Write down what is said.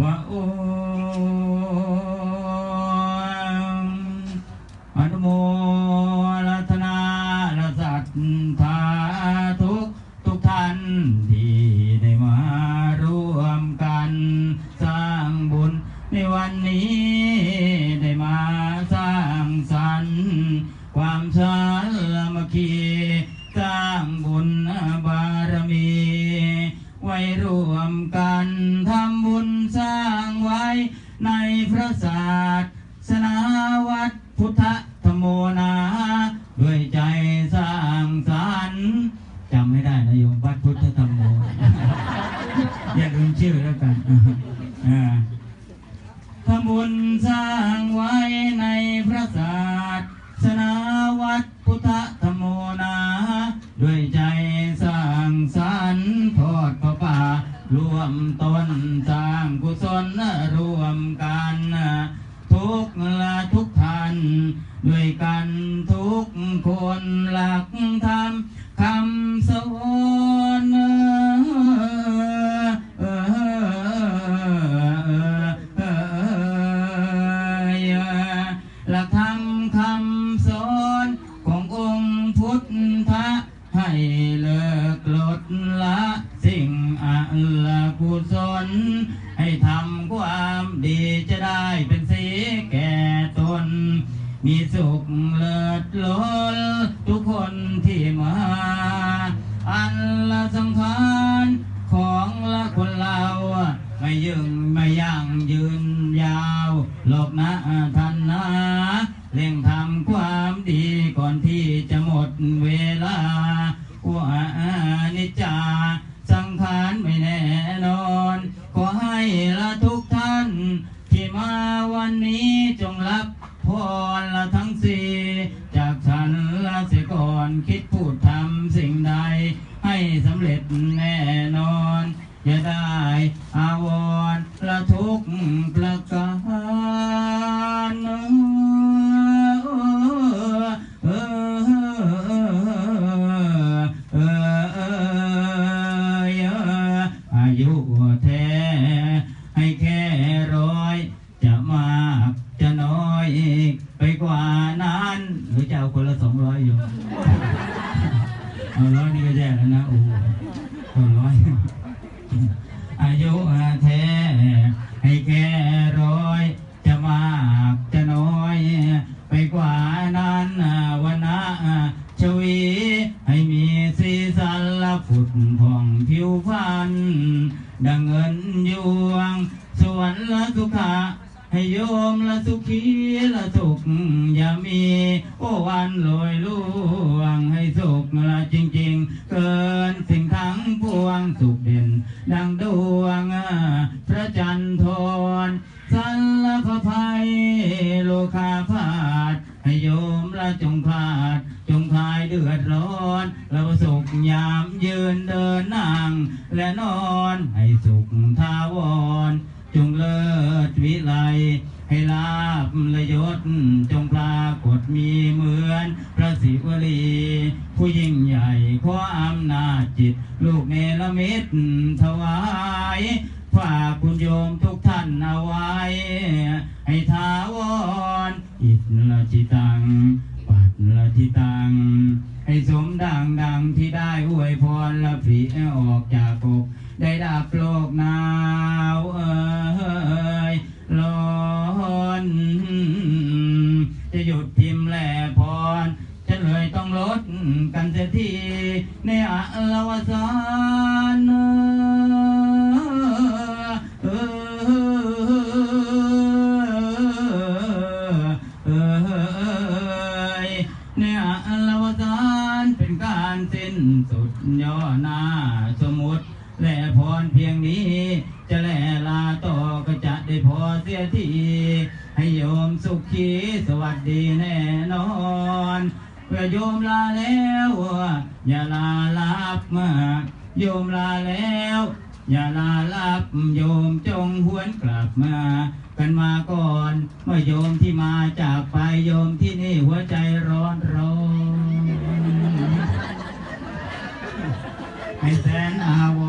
วะโอมอนุโมรัตนาละสัทธาทุกทุกท่านที รวมกันทำบุญสร้างไว้ในพระศาสนาวัดพุทธธรรมโมนา ด้วยใจสร้างสรรค์จำไม่ได้นะโยมวัดพุทธธรรมโมอย่าลืมชื่อแล้วกันทำบุญสร้างไว้ในพระศาสนาวัดพุทธธรรมโมนา ด้วยใจสร้างสรรค์ทอด รวมตนสร้างกุศลรวมกัน ทุกละทุกท่านด้วยกันทุกคนหลักธรรมคำสอนหลักธรรมคำสอนขององค์พุทธะให้เลิกลดละสิ่ง อกุศล ให้ทำความดีจะได้เป็นสีแก่ตน มีสุขเลิศล้นทุกคนที่มา อันละสังขารของละคนเราไม่ยึงไม่ยั่งยืนยาวโลกนะท่านนะเร่งทำความดีก่อนที่จะหมดเวลาว่านิจจา พรละทั้งสี่จากฉันละเสียก่อนคิดพูดทำสิ่งใด ให้สำเร็จแน่นอนอย่าได้อาวรละทุกประการ ให้โยมละสุขีละสุขอย่ามี โอวันลอยล่วงให้สุขละจริง ๆ เกินสิ่งทั้งปวงสุขเด่น ดังดวงพระจันทร์ทรสันละพภัยโลคาพาดให้โยมละจงพาดจงคลายเดือดร้อนและประสุขยามยืนเดินนั่ง และนอนให้สุขทาวร จงเลิศวิไลให้ลาบละยศจงปรากฏมีเหมือน พระศิวลี ผู้ยิ่งใหญ่ขออำนาจจิต ลูกเนรมิตถวายฝากคุณโยมทุกท่านเอาไว้ ให้ทาวร อิทละจิตัง ปัตละทิตัง ให้สมดังดังที่ได้อวยพรละผีออกจากอกได้ดับโลกนา ในอลวสานเออเอยในอลวสานเป็นการสิ้นสุดย่อหน้าสมุดแล่พรเพียงนี้ จะแลลาต่อก็จะได้พอเสียทีให้โยมสุขีสวัสดีแน่นอน เพื่อโยมลาแล้ว อย่าลาลับมาโยมลาแล้ว อย่าลาลับโยมจงหวนกลับมา กันมาก่อนเมื่อโยมที่มาจากไปโยมที่นี่หัวใจร้อนร้อนให้แสนอาว